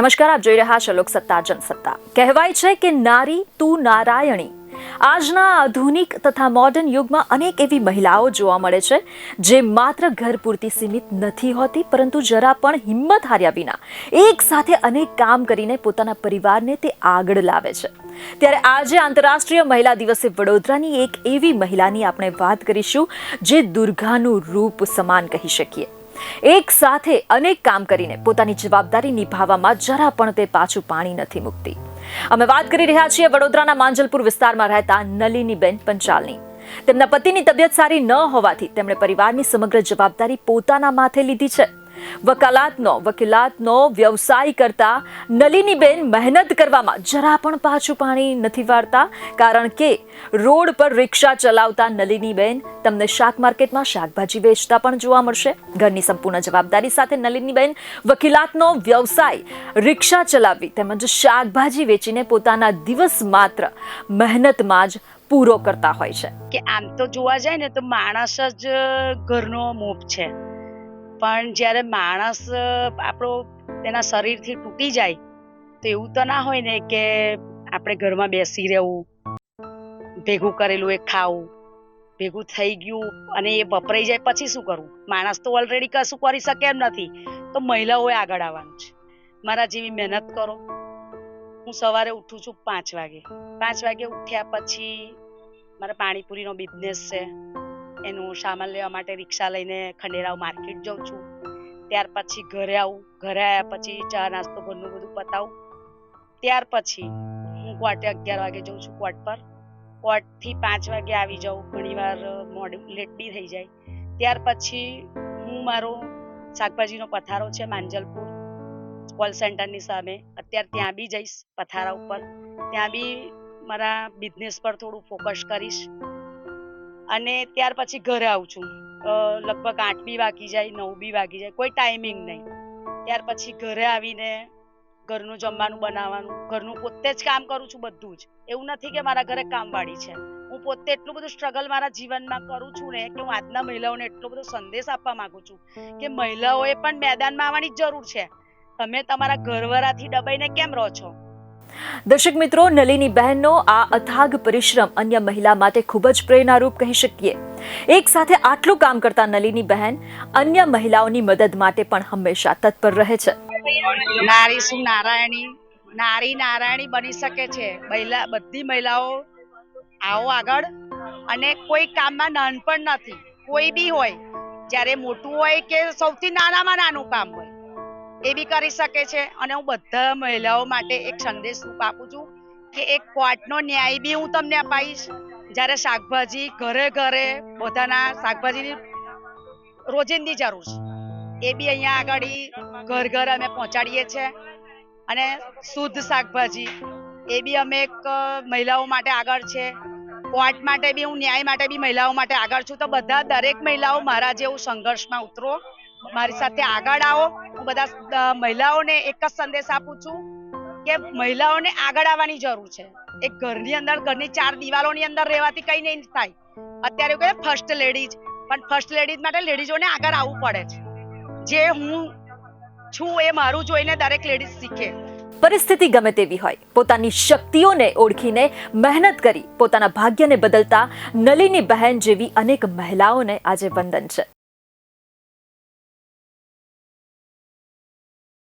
નમસ્કાર, આપ જોઈ રહ્યા છો લોકસત્તા, જનસત્તા. કહેવાય છે કે નારી તું નારાયણી. આજના આધુનિક તથા મોડર્ન યુગમાં અનેક એવી મહિલાઓ જોવા મળે છે, જે માત્ર ઘર પૂરતી સીમિત નથી હોતી, પરંતુ જરા પણ હિંમત હાર્યા વિના એક સાથે અનેક કામ કરીને પોતાના પરિવારને તે આગળ લાવે છે. ત્યારે આજે આંતરરાષ્ટ્રીય મહિલા દિવસે વડોદરાની એક એવી મહિલાની આપણે વાત કરીશું, જે દુર્ગાનું રૂપ સમાન કહી શકીએ. એક સાથે અનેક કામ કરીને પોતાની જવાબદારી નિભાવવામાં જરા પણ તે પાછું પાણી નથી મૂકતી. અમે વાત કરી રહ્યા છીએ વડોદરાના માંજલપુર વિસ્તારમાં રહેતા નલિનીબેન પંચાલની. તેમના પતિની તબિયત સારી ન હોવાથી તેમણે પરિવારની સમગ્ર જવાબદારી પોતાના માથે લીધી છે. વકાલાતનો, વકીલાતનો વ્યવસાય કરતા નલિનીબેન મહેનત કરવામાં જરા પણ પાછું પાણી નથી વાળતા, કારણ કે રોડ પર રિક્ષા ચલાવતા નલિનીબેન તમને શાક માર્કેટમાં શાકભાજી વેચતા પણ જોવા મળશે. ઘરની સંપૂર્ણ જવાબદારી સાથે નલિનીબેન વકીલાતનો વ્યવસાય રિક્ષા ચલાવવી તેમજ શાકભાજી વેચીને પોતાના દિવસ માત્ર મહેનતમાં જ પૂરો કરતા હોય છે. કે આમ તો જોવા જાય ને તો માણસ જ ઘરનો મોપ છે. પણ જ્યારે માણસ આપણો તેના શરીરથી તૂટી જાય, તો એવું તો ના હોય ને કે આપણે ઘરમાં બેસી રહેવું, ભેગું કરેલું એ ખાવું, ભેગું થઈ ગયું અને એ વપરાઈ જાય પછી શું કરવું માણસ તો ઓલરેડી કશું કરી શકે એમ નથી. તો મહિલાઓએ આગળ આવવાનું છે. મારા જેવી મહેનત કરો. હું સવારે ઉઠું છું પાંચ વાગે. પાંચ વાગે ઉઠ્યા પછી મારા પાણીપુરીનો બિઝનેસ છે. એનું સામાન લેવા માટે રિક્ષા લઈને ખંડેરાવ માર્કેટ જાઉં છું. ત્યાર પછી ઘરે આવું, ઘરે આવ્યા પછી ચા, નાસ્તો, ઘરનું બધું પતાવું. ત્યાર પછી હું ક્વાર્ટે અગિયાર વાગે જઉં છું કોર્ટ પર. કોર્ટથી પાંચ વાગે આવી જાઉં, ઘણીવાર મોડું લેટ બી થઈ જાય. ત્યાર પછી હું મારો શાકભાજીનો પથારો છે માંજલપુર કોલ સેન્ટરની સામે. અત્યારે ત્યાં બી જઈશ પથારા ઉપર. ત્યાં બી મારા બિઝનેસ પર થોડું ફોકસ કરીશ. અને ત્યાર પછી ઘરે આવું છું. લગભગ આઠ બી વાગી જાય, નવ બી વાગી જાય, કોઈ ટાઈમિંગ નહીં. ત્યાર પછી ઘરે આવીને ઘરનું જમવાનું બનાવવાનું, ઘરનું પોતે જ કામ કરું છું બધું જ. એવું નથી કે મારા ઘરે કામવાળી છે. હું પોતે એટલું બધું સ્ટ્રગલ મારા જીવનમાં કરું છું ને કે હું આજના મહિલાઓને એટલો બધો સંદેશ આપવા માંગુ છું કે મહિલાઓએ પણ મેદાનમાં આવવાની જરૂર છે. તમે તમારા ઘરવાળાથી દબાઈને કેમ રહો છો? દર્શક મિત્રો, નલિની બહેનનો આ અથાગ પરિશ્રમ અન્ય મહિલા માટે ખૂબ જ પ્રેરણારૂપ કહી શકીએ. એક સાથે આટલું કામ કરતા નલિની બહેન અન્ય મહિલાઓની મદદ માટે પણ હંમેશા તત્પર રહે છે. નારી શું નારાયણી? નારી નારાયણી બની શકે છે. મહિલા, બધી મહિલાઓ આવો આગળ. અને કોઈ કામમાં નાનપણ નથી. કોઈ બી હોય, જ્યારે મોટું હોય કે સૌથી નાનામાં નાનું કામ એ બી કરી શકે છે. અને હું બધા મહિલાઓ માટે એક સંદેશ રૂપ આપું છું કે એક કોર્ટનો ન્યાય બી હું તમને અપાઈશ. જ્યારે શાકભાજી ઘરે ઘરે બધાના શાકભાજીની રોજિંદી જરૂર છે. એ બી અહીંયા આગળ ઘર ઘર અમે પહોંચાડીએ છીએ અને શુદ્ધ શાકભાજી એ બી અમે એક મહિલાઓ માટે આગળ છે. કોર્ટ માટે બી હું, ન્યાય માટે બી મહિલાઓ માટે આગળ છું. તો બધા દરેક મહિલાઓ મારા જેવું સંઘર્ષમાં ઉતરો. મારી સાથે આગળ આવો. હું બધા મહિલાઓને એક જ સંદેશ આપું છું કે મહિલાઓને આગળ આવવાની જરૂર છે. એક ઘરની અંદર, ઘરની ચાર દિવાલોની અંદર રહેવાથી કઈ નહીં થાય. અત્યારે કહે ફર્સ્ટ લેડીઝ પણ ફર્સ્ટ લેડીઝ માટે લેડીઝોને આગળ આવવું પડે છે. જે હું છું એ મારું જોઈને દરેક લેડીઝ શીખે. પરિસ્થિતિ ગમે તેવી હોય, પોતાની શક્તિઓને ઓળખીને મહેનત કરી, પોતાના ભાગ્યને બદલતા નલિની બહેન જેવી અનેક મહિલાઓને આજે વંદન છે.